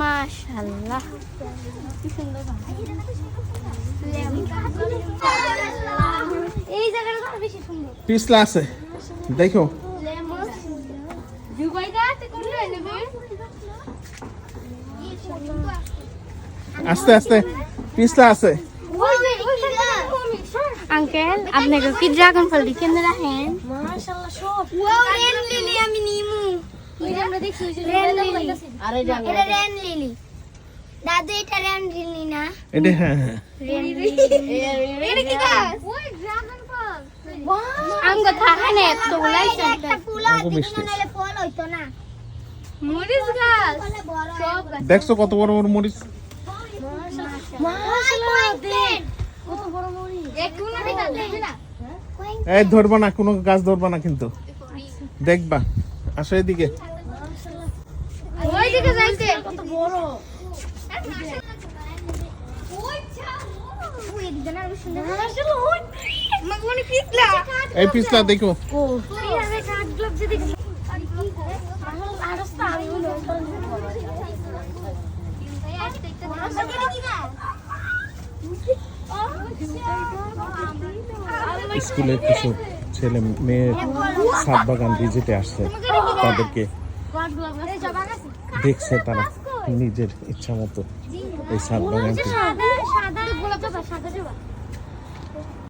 মাশাআল্লাহ কি সুন্দর এই জায়গাটা তো বেশি সুন্দর পিছলা আছে দেখো দুবাইটা তে কোন নেবে আস্তে আস্তে পিছলা আছে আঙ্কেল আপনাকে কি ড্রাগন ফল দিচ্ছেন রাখেন মাশাআল্লাহ সব ওয়াও রেন লিলি আমি নিমু দাদু এটা রেন লিলি না? এটা হ্যাঁ হ্যাঁ। রেন লিলি এটা কি গাছ? ওই ড্রাগন ফল আঙ্গ থাকে না তো লাইছে একটা ফুল আঙ্গু মিষ্টি। ফল হইতো না। মরিচ গাছ। দেখছ কত বড় বড় মরিচ? একটু না এই ধরবা না কোনো গাছ ধরবা না কিন্তু। দেখবা। আসো এদিকে। এই পিছলা দেখো। স্কুলে কিছু ছেলে মেয়ে সাত বাগান ভিজিটে আসছে তাদেরকে দেখছে তারা নিজের ইচ্ছা মতো এই সাত বাগানটি